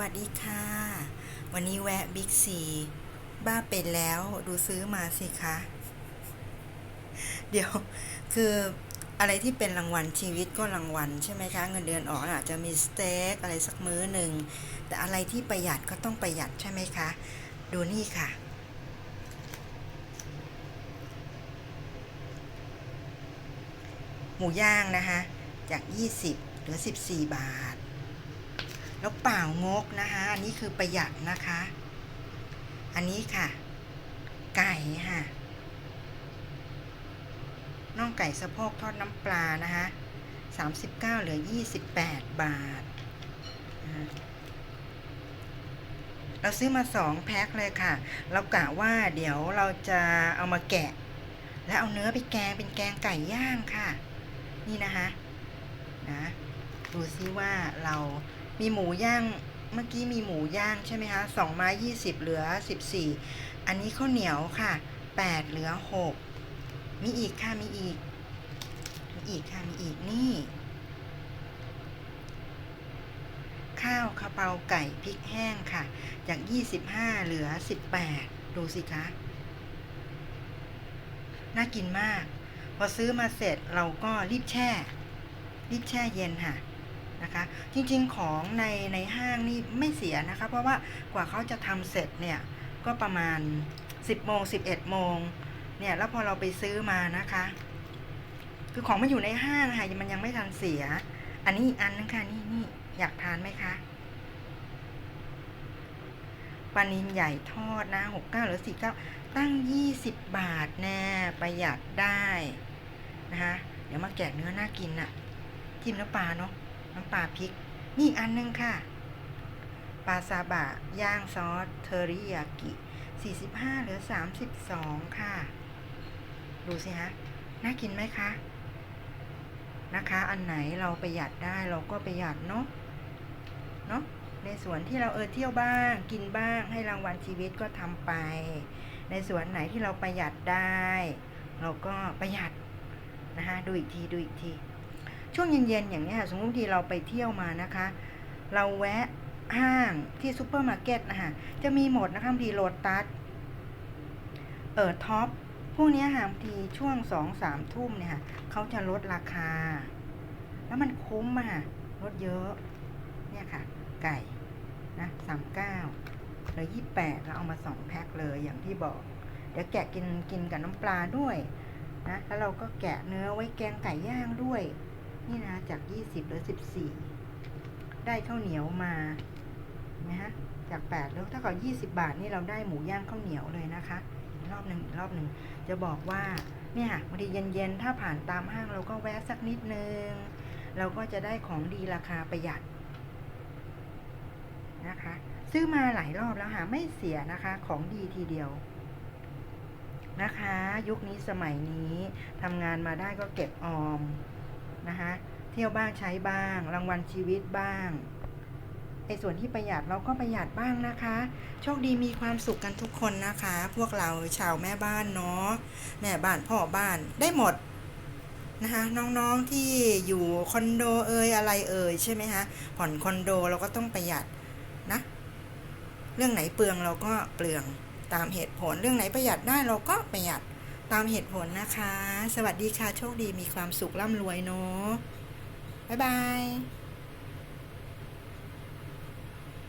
วัสดีค่ะ วันนี้แวะบิ๊กซีบ้าเป็นแล้วดูซื้อมาสิคะ เดี๋ยวคืออะไรที่เป็นรางวัลชีวิตก็รางวัลใช่ไหมคะ เงินเดือนออกอาจจะมีสเต็กอะไรสักมื้อหนึ่ง แต่อะไรที่ประหยัดก็ต้องประหยัดใช่ไหมคะ ดูนี่ค่ะ หมูย่างนะคะ จาก 20หลือ 14 บาท แล้วเปล่างกนะคะ อันนี้คือประหยัดนะคะ อันนี้ค่ะ ไก่ค่ะน่องไก่สะโพกทอดน้ำปลานะคะ39 เหลือ 28 บาทอ่าเราซื้อมาสองแพ็คเลยค่ะ เรากะว่าเดี๋ยวเราจะเอามาแกะ แล้วเอาเนื้อไปแกงเป็นแกงไก่ย่างค่ะ นี่นะคะ นะ ดูซิว่าเรา มีหมูย่างเมื่อกี้มีหมูย่างใช่ไหมคะสองไม้ยี่สิบเหลือสิบสี่อันนี้ข้าวเหนียวค่ะแปดเหลือหกมีอีกค่ะมีอีก มีอีกค่ะมีอีกนี่ ข้าวคาเปาไก่พริกแห้งค่ะ จากยี่สิบห้าเหลือสิบแปดดูสิคะน่ากินมาก พอซื้อมาเสร็จเราก็รีบแช่ รีบแช่เย็นค่ะ นะคะ จริงๆของในในห้างนี่ไม่เสียนะคะ เพราะว่ากว่าเขาจะทำเสร็จเนี่ยก็ประมาณ 10โมง11โมงเนี่ยแล้วพอเราไปซื้อมานะคะ คือของมันอยู่ในห้างค่ะมันยังไม่ทันเสีย อันนี้อีกอันนึงค่ะนี่นี่อยากทานไหมคะปลานินใหญ่ทอดนะ69หรือ49ตั้ง20บาทแน่ประหยัดได้นะคะเดี๋ยวมาแกะเนื้อน่ากินน่ะ จิ้มน้ำปลาเนาะ น้ำปลาพริก นี่อีกอันนึงค่ะปลาซาบะ ย่างซอสเทอริยากิ 45เหลือ 32 ค่ะ ดูสิฮะ น่ากินไหมคะ นะคะ อันไหนเราประหยัดได้เราก็ประหยัดเนาะ เนาะ ในส่วนที่เราเออเที่ยวบ้าง กินบ้าง ให้รางวัลชีวิตก็ทำไป ในส่วนไหนที่เราประหยัดได้ เราก็ประหยัดนะคะ ดูอีกที ดูอีกที ช่วงเย็นๆอย่างนี้ยสมมติบางทีเราไปเที่ยวมานะคะ เราแวะห้างที่ซูเปอร์มาร์เก็ตนะคะจะมีหมดนะคะบางทีโลตัสเออท็อปพวกนี้ค่ะบางทีช่วงสองสามทุ่มเนี่ยค่ะเขาจะลดราคา แล้วมันคุ้มอะค่ะลดเยอะ เนี่ยค่ะ ไก่นะสามเก้าหลือยี่แปดเราเอามาสองแพ็คเลยอย่างที่บอก เดี๋ยวแกะกินกินกับน้ำปลาด้วยนะแล้วเราก็แกะเนื้อไว้แกงไก่ย่างด้วย นี่นะจากยี่สิบเหลือสิบสี่ได้ข้าวเหนียวมาเห็นไหมฮะจากแปดแล้วถ้ากับยี่สิบาทนี่เราได้หมูย่างข้าวเหนียวเลยนะคะรอบหนึ่งอีกรอบหนึ่งจะบอกว่าเนี่ยบางทีเย็นๆถ้าผ่านตามห้างเราก็แวะสักนิดนึง เราก็จะได้ของดีราคาประหยัดนะคะ ซื้อมาหลายรอบแล้วค่ะไม่เสียนะคะ ของดีทีเดียวนะคะ ยุคนี้สมัยนี้ทำงานมาได้ก็เก็บออม นะคะ เที่ยวบ้างใช้บ้าง รางวัลชีวิตบ้างไอ้ส่วนที่ประหยัดเราก็ประหยัดบ้างนะคะ โชคดีมีความสุขกันทุกคนนะคะ พวกเราชาวแม่บ้านเนาะแม่บ้านพ่อบ้านได้หมดนะคะน้องๆที่อยู่คอนโดเอ่ยอะไรเอ่ยใช่ไหมคะผ่อนคอนโดเราก็ต้องประหยัดนะ เรื่องไหนเปลืองเราก็เปลืองตามเหตุผลเรื่องไหนประหยัดได้เราก็ประหยัด ตามเหตุผลนะคะ สวัสดีค่ะ โชคดีมีความสุขร่ำรวยเนาะบ๊ายบาย